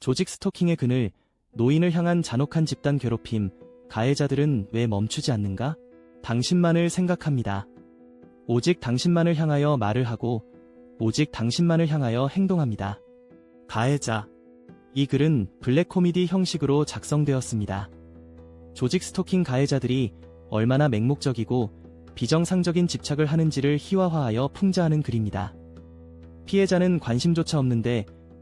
조직 스토킹의 그늘, 노인을 향한 잔혹한 집단 괴롭힘, 가해자들은 왜 멈추지 않는가? 당신만을 생각합니다. 오직 당신만을 향하여 말을 하고, 오직 당신만을 향하여 행동합니다. 가해자. 이 글은 블랙 코미디 형식으로 작성되었습니다. 조직 스토킹 가해자들이 얼마나 맹목적이고 비정상적인 집착을 하는지를 희화화하여 풍자하는 글입니다. 피해자는 관심조차 없는데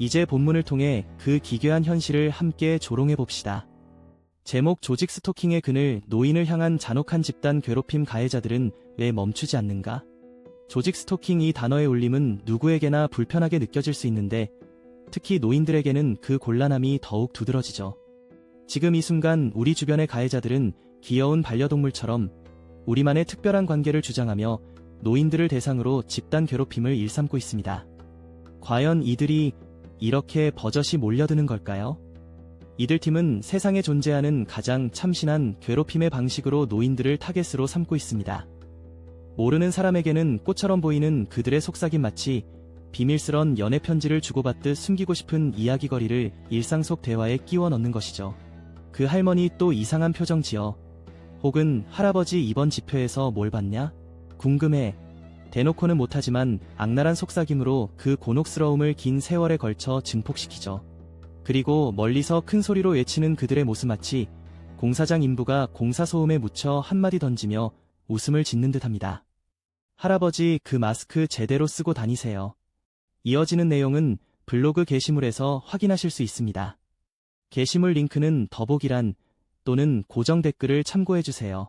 이제 본문을 통해 그 기괴한 현실을 함께 조롱해 봅시다. 제목 조직 스토킹의 그늘 노인을 향한 잔혹한 집단 괴롭힘 가해자들은 왜 멈추지 않는가? 조직 스토킹 이 단어의 울림은 누구에게나 불편하게 느껴질 수 있는데 특히 노인들에게는 그 곤란함이 더욱 두드러지죠. 지금 이 순간 우리 주변의 가해자들은 귀여운 반려동물처럼 우리만의 특별한 관계를 주장하며 노인들을 대상으로 집단 괴롭힘을 일삼고 있습니다. 과연 이들이 이렇게 버젓이 몰려드는 걸까요? 이들 팀은 세상에 존재하는 가장 참신한 괴롭힘의 방식으로 노인들을 타겟으로 삼고 있습니다. 모르는 사람에게는 꽃처럼 보이는 그들의 속삭임 마치 비밀스런 연애 편지를 주고받듯 숨기고 싶은 이야기거리를 일상 속 대화에 끼워 넣는 것이죠. 그 할머니 또 이상한 표정 지어. 혹은 할아버지 이번 집회에서 뭘 봤냐? 궁금해. 대놓고는 못하지만 악랄한 속삭임으로 그 곤혹스러움을 긴 세월에 걸쳐 증폭시키죠. 그리고 멀리서 큰 소리로 외치는 그들의 모습 마치 공사장 인부가 공사 소음에 묻혀 한마디 던지며 웃음을 짓는 듯 합니다. 할아버지 그 마스크 제대로 쓰고 다니세요. 이어지는 내용은 블로그 게시물에서 확인하실 수 있습니다. 게시물 링크는 더보기란 또는 고정 댓글을 참고해주세요.